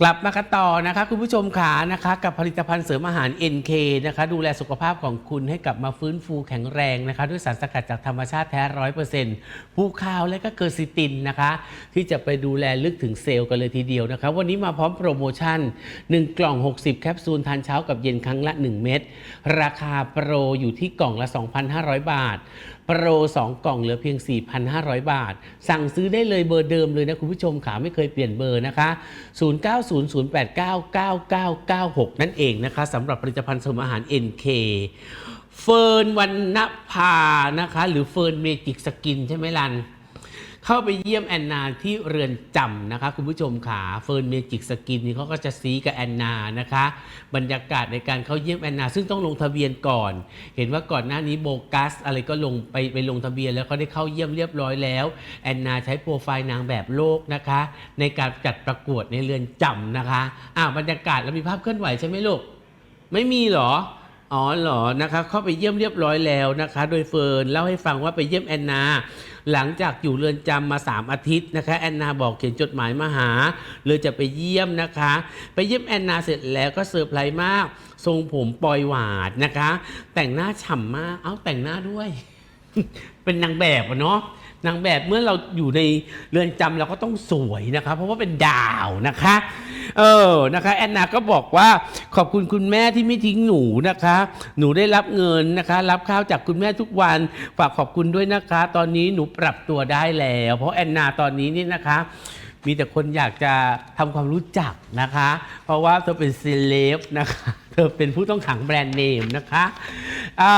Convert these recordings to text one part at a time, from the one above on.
กลับมากันต่อนะคะ คุณผู้ชมขานะคะ กับผลิตภัณฑ์เสริมอาหาร NK นะคะ ดูแลสุขภาพของคุณให้กลับมาฟื้นฟูแข็งแรงนะคะ ด้วยสารสกัดจากธรรมชาติแท้ร้อยเปอร์เซ็นต์ผู้ข้าวและก็เกอร์ซิตินนะคะ ที่จะไปดูแลลึกถึงเซลล์กันเลยทีเดียวนะคะ วันนี้มาพร้อมโปรโมชั่น 1 กล่อง 60 แคปซูลทานเช้ากับเย็นครั้งละ 1 เม็ดราคาโปรอยู่ที่กล่องละ 2,500 บาท โปร 2 กล่องเหลือเพียง 4,500 บาท สั่งซื้อได้เลยเบอร์เดิมเลยนะคุณผู้ชมขาไม่เคยเปลี่ยนเบอร์นะคะ 0900899996 นั่นเองนะคะสำหรับผลิตภัณฑ์เสริมอาหาร NK เฟิร์นวันนภานะคะ หรือเฟิร์นเมจิกสกินใช่ไหมลัน เข้าไปเยี่ยมแอนนาที่เรือนจำนะคะ คุณผู้ชมขาเฟิร์นเมจิกสกินนี่เขาก็จะซีกับแอนนานะคะ บรรยากาศในการเข้าเยี่ยมแอนนา ซึ่งต้องลงทะเบียนก่อน เห็นว่าก่อนหน้านี้โบกัสอะไรก็ลงไปไปลงทะเบียนแล้วก็ได้เข้าเยี่ยมเรียบร้อยแล้วแอนนาใช้โปรไฟล์นางแบบโลกนะคะ ในการจัดประกวดในเรือนจำนะคะอ้าวบรรยากาศแล้วมีภาพเคลื่อนไหวใช่ไหมลูกไม่มีหรออ๋อเหรอนะคะเข้าไปเยี่ยมเรียบร้อยแล้วนะคะ โดยเฟิร์นเล่าให้ฟังว่าไปเยี่ยมแอนนา หลังจากอยู่เรือนจำมา 3 อาทิตย์นะคะแอนนาบอกเขียนจดหมายมาหาเลยจะไปเยี่ยมนะคะ ไปเยี่ยมแอนนาเสร็จแล้วก็เซอร์ไพรส์มาก ทรงผมปล่อยหวาดนะคะ แต่งหน้าฉ่ำมากเอ้าแต่งหน้าด้วย เป็นนางแบบอะเนาะนางแบบเมื่อเราอยู่ในเรือนจำเราก็ต้องสวยนะคะ เพราะว่าเป็นดาวนะคะ เออนะคะแอนนาก็บอกว่าขอบคุณคุณแม่ที่ไม่ทิ้งหนูนะคะ หนูได้รับเงินนะคะ รับข้าวจากคุณแม่ทุกวันฝากขอบคุณด้วยนะคะ ตอนนี้หนูปรับตัวได้แล้ว เพราะแอนนาตอนนี้นี่นะคะ มีแต่คนอยากจะทำความรู้จักนะคะ เพราะว่าเธอเป็นเซเลบนะคะ เธอเป็นผู้ต้องขังแบรนด์เนมนะคะอ่า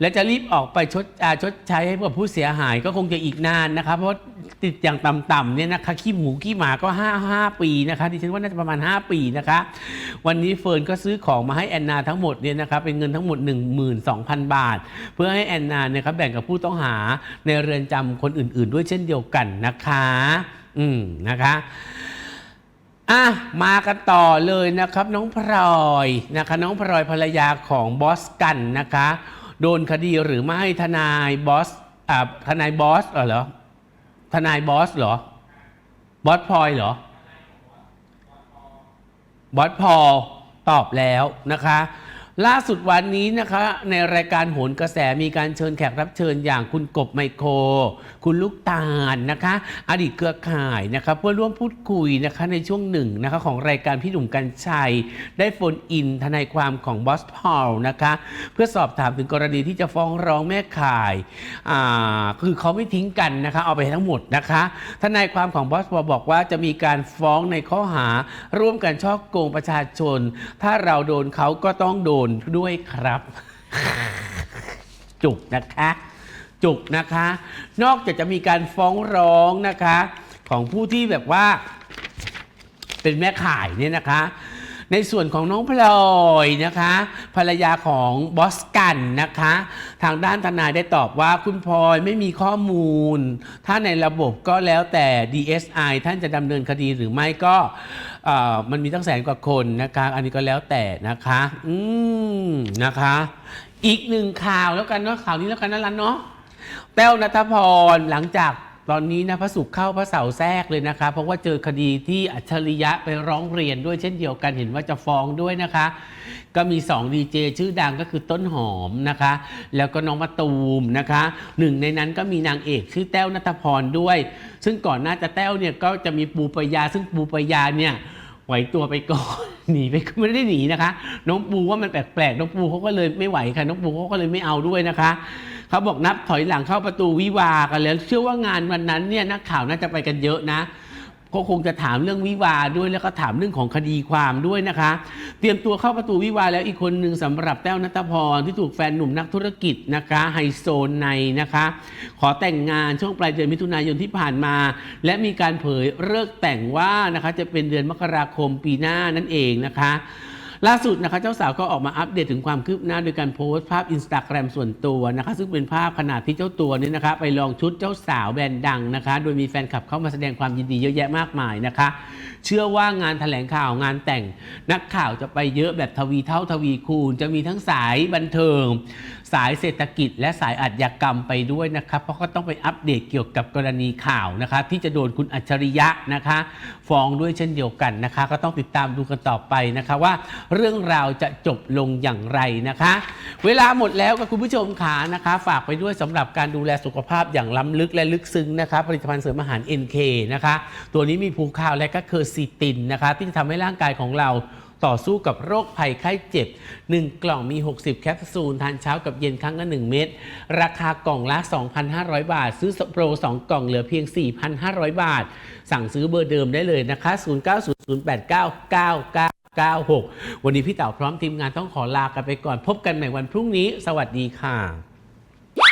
และจะรีบออกไปชดอาชดใช้ให้กับผู้เสียหายก็คงจะอีกนานนะคะ เพราะติดอย่างต่ำๆเนี่ยนะคะ ขี้หมูขี้หมาก็5 5ปีนะคะดิฉันว่าน่าจะประมาณ 5 ปีนะคะ วันนี้เฟิร์นก็ซื้อของมาให้แอนนาทั้งหมดเนี่ยนะคะเป็นเงินทั้งหมด 12,000 บาท เพื่อให้แอนนาเนี่ยครับแบ่งกับผู้ต้องหาในเรือนจำคนอื่น ๆ ด้วยเช่นเดียวกันนะคะ อืมนะคะอะมากันต่อเลยนะครับน้องพลอยนะคะ น้องพลอยภรรยาของบอสกันนะคะ โดนคดีหรือไม่ทนายบอสอ่าทนายบอสเหรอทนายบอสเหรอบอสพลอยเหรอบอสพอตอบแล้วนะคะ ล่าสุดวันนี้นะคะ ในรายการโหนกระแสมีการเชิญแขกรับเชิญอย่างคุณกบไมโคร คุณลูกตาลนะคะ อดีตเครือข่ายนะคะเพื่อร่วมพูดคุยนะคะในช่วงหนึ่งนะคะของรายการพี่หนุ่มกัญชัย ได้โฟนอินทนายความของบอสพอลนะคะ เพื่อสอบถามถึงกรณีที่จะฟ้องร้องแม่ข่ายอ่าคือเขาไม่ทิ้งกันนะคะ เอาไปทั้งหมดนะคะทนายความของบอสพอลบอกว่าจะมีการฟ้องในข้อหาร่วมกันช่อโกงประชาชน ถ้าเราโดนเขาก็ต้องโดนด้วยครับ จุกนะคะ จุกนะคะ นอกจากจะมีการฟ้องร้องนะคะ ของผู้ที่แบบว่า เป็นแม่ข่ายเนี่ยนะคะ ในส่วนของน้องพลอยนะคะ ภรรยาของบอสกันนะคะ ทางด้านทนายได้ตอบว่าคุณพลอยไม่มีข้อมูล ถ้าในระบบก็แล้วแต่ DSI ท่านจะดำเนินคดีหรือไม่ก็มันมีตั้งแสนกว่าคนนะคะ อันนี้ก็แล้วแต่นะคะ อืมนะคะ อีกหนึ่งข่าวแล้วกันเนาะข่าวนี้แล้วกันนะรันเนาะแต้วนัทพรหลังจาก ตอนนี้นะพระศุกร์เข้าพระเสาแทรกเลยนะคะ เพราะว่าเจอคดีที่อัจฉริยะไปร้องเรียนด้วยเช่นเดียวกันเห็นว่าจะฟ้องด้วยนะคะ ก็มี2ดีเจชื่อดังก็คือต้นหอมนะคะ แล้วก็น้องมะตูมนะคะหนึ่งในนั้นก็มีนางเอกชื่อแต้วนัทพรด้วย ซึ่งก่อนหน้าจะแต้วเนี่ยก็จะมีปูปยา ซึ่งปูปยาเนี่ยไหวตัวไปก่อนหนีไปไม่ได้หนีนะคะ น้องปูว่ามันแปลกๆน้องปูเขาก็เลยไม่ไหวค่ะน้องปูเขาก็เลยไม่เอาด้วยนะคะ เขาบอกนับถอยหลังเข้าประตูวิวากันแล้ว เชื่อว่างานวันนั้นเนี่ยนักข่าวน่าจะไปกันเยอะนะก็คงจะถามเรื่องวิวาด้วยแล้วก็ถามเรื่องของคดีความด้วยนะคะ เตรียมตัวเข้าประตูวิวาแล้วอีกคนหนึ่งสำหรับแต้วนัทพรที่ถูกแฟนหนุ่มนักธุรกิจนะคะไฮโซในนะคะ ขอแต่งงานช่วงปลายเดือนมิถุนายนที่ผ่านมา และมีการเผยเลิกแต่งว่านะคะจะเป็นเดือนมกราคมปีหน้านั่นเองนะคะ ล่าสุดนะคะเจ้าสาวก็ออกมาอัปเดตถึงความคืบหน้าโดยการโพสต์ภาพอินสตาแกรมส่วนตัวนะคะ ซึ่งเป็นภาพขณะที่เจ้าตัวนี้นะคะ ไปลองชุดเจ้าสาวแบรนด์ดังนะคะ โดยมีแฟนคลับเข้ามาแสดงความยินดีเยอะแยะมากมายนะคะ เชื่อว่างานแถลงข่าวงานแต่งนักข่าวจะไปเยอะแบบทวีเท่าทวีคูณ จะมีทั้งสายบันเทิง สายเศรษฐกิจ และสายอาชญากรรมไปด้วยนะครับ เพราะก็ต้องไปอัปเดตเกี่ยวกับกรณีข่าวนะคะ ที่จะโดนคุณอัจฉริยะนะคะฟ้องด้วยเช่นเดียวกันนะคะ ก็ต้องติดตามดูกันต่อไปนะคะว่า เรื่องราวจะจบลงอย่างไรนะคะ เวลาหมดแล้วกับคุณผู้ชมขานะคะ ฝากไปด้วยสำหรับการดูแลสุขภาพอย่างล้ำลึกและลึกซึ้งนะคะผลิตภัณฑ์เสริมอาหาร NK นะคะ ตัวนี้มีภูมิข้าวและก็เคอร์ซีตินนะคะที่จะทำให้ร่างกายของเราต่อสู้กับโรคภัยไข้เจ็บ 1 กล่องมี 60 แคปซูล ทานเช้ากับเย็นครั้งละ1 เม็ดราคากล่องละ 2,500 บาท ซื้อโปร 2 กล่องเหลือเพียง 4,500 บาท สั่งซื้อเบอร์เดิมได้เลยนะคะ 0900899996 วันนี้พี่เต๋าพร้อมทีมงานต้องขอลากันไปก่อน พบกันใหม่วันพรุ่งนี้ สวัสดีค่ะ